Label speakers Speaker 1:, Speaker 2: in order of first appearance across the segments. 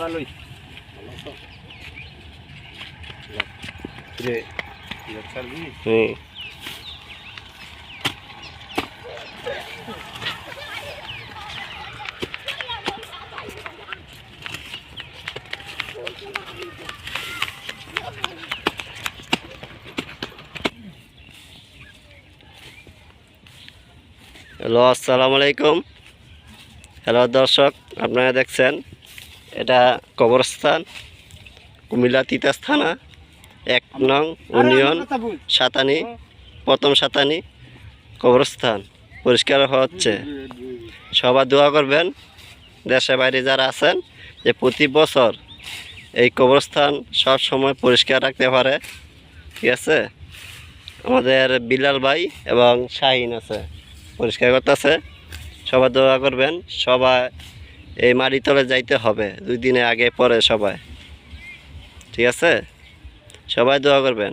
Speaker 1: ভালোই।
Speaker 2: হুম হ্যালো আসসালামু আলাইকুম। হ্যালো দর্শক আপনারা দেখছেন এটা কবরস্থান, কুমিল্লা তিতাস থানা, এক নং ইউনিয়ন সাতানি, প্রথম সাতানি কবরস্থান। পরিষ্কার হচ্ছে। সবাই দোয়া করবেন দেশে বাইরে যারা আছেন, যে প্রতি বছর এই কবরস্থান সব সময় পরিষ্কার রাখতে পারে। ঠিক আছে? আমাদের বিলাল ভাই এবং শাহিন আছে, পরিষ্কার করতেছে। সবাই দোয়া করবেন, সবাই এই মাড়ি তলে যাইতে হবে, দুই দিনে আগে, পরে সবাই। ঠিক আছে? সবাই দোয়া করবেন।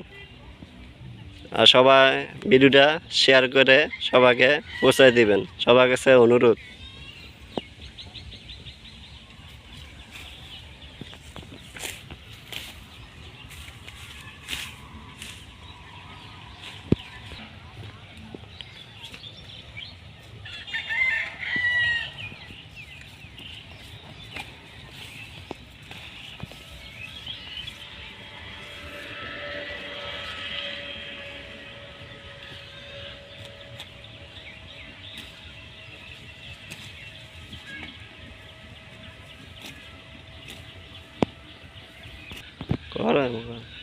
Speaker 2: আর সবাই ভিডিওটা শেয়ার করে সবাইকে পৌঁছায় দিবেন। সবার কাছে অনুরোধ। 过来，过来。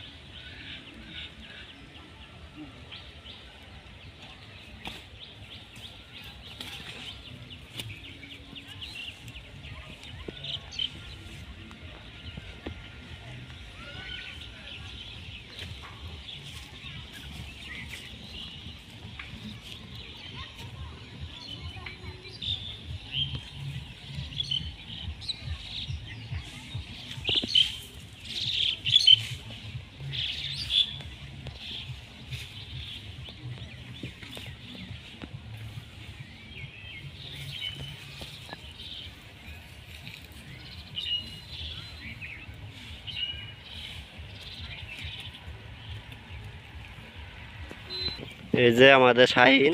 Speaker 2: এই যে আমাদের শাহিন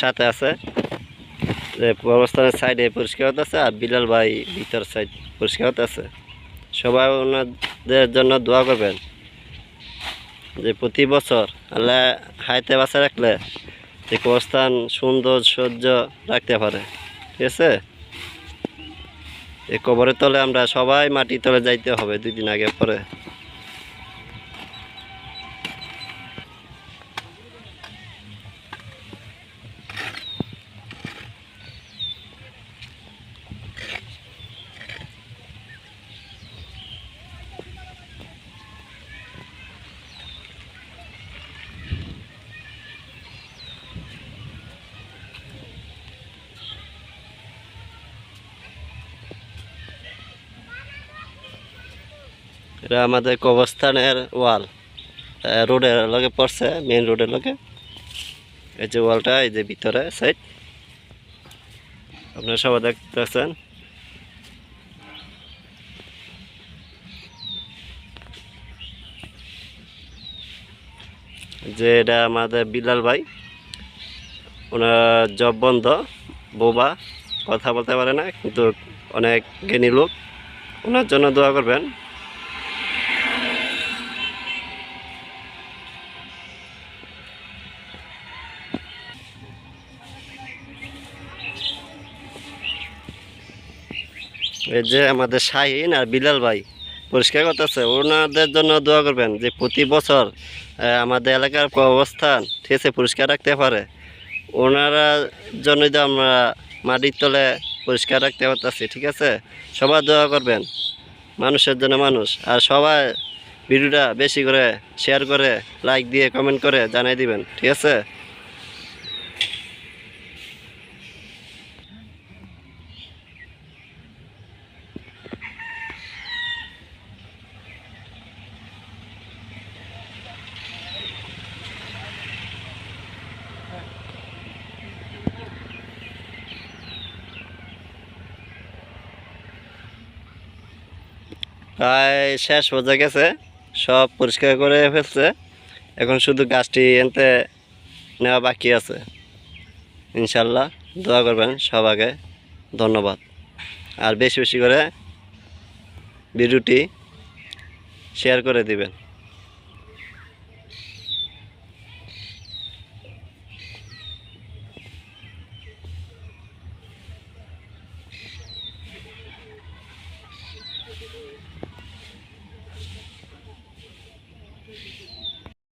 Speaker 2: সাথে আছে। কবরস্থানের সাইডে পরিষ্কার হতেছে আর বিলাল ভাই ভিতর সাইড পরিষ্কার হতেছে সবাই ওনাদের জন্য দোয়া করবেন যে প্রতি বছর আল্লাহ হাইতে বাসা রাখলে যে কবরস্থান সুন্দর সহ্য রাখতে পারে। ঠিক আছে? এই কবরের তলে আমরা সবাই মাটি তলে যাইতে হবে দুই দিন আগে পরে। এটা আমাদের কবরস্থানের ওয়াল। রোডের লগে পড়ছে মেইন রোডের লগে। এই যে ওয়ালটা, এই যে ভিতরে সাইড আপনারা সবাই দেখতেছেন। যে এটা আমাদের বিলাল ভাই। ওনার জব বন্ধ। বোবা কথা বলতে পারে না, কিন্তু অনেক জ্ঞানী লোক। ওনার জন্য দোয়া করবেন। এই যে আমাদের শাহিন আর বিলাল ভাই, পরিষ্কার করতেছে, ওনাদের জন্য দোয়া করবেন যে প্রতি বছর আমাদের এলাকার অবস্থান ঠিক আছে, পরিষ্কার রাখতে পারে। ওনারা জন্যই তো আমরা মাটির তলে পরিষ্কার রাখতে পারতেছি, ঠিক আছে? সবাই দোয়া করবেন, মানুষের জন্য মানুষ। আর সবাই ভিডিওটা বেশি করে শেয়ার করে লাইক দিয়ে কমেন্ট করে জানাই দিবেন, ঠিক আছে? প্রায় শেষ পর্যায়ে গেছে, সব পরিষ্কার করে ফেলছে। এখন শুধু গাছটি এনতে নেওয়া বাকি আছে। ইনশাল্লাহ দোয়া করবেন সবাইকে, ধন্যবাদ। আর বেশি বেশি করে ভিডিওটি শেয়ার করে দিবেন।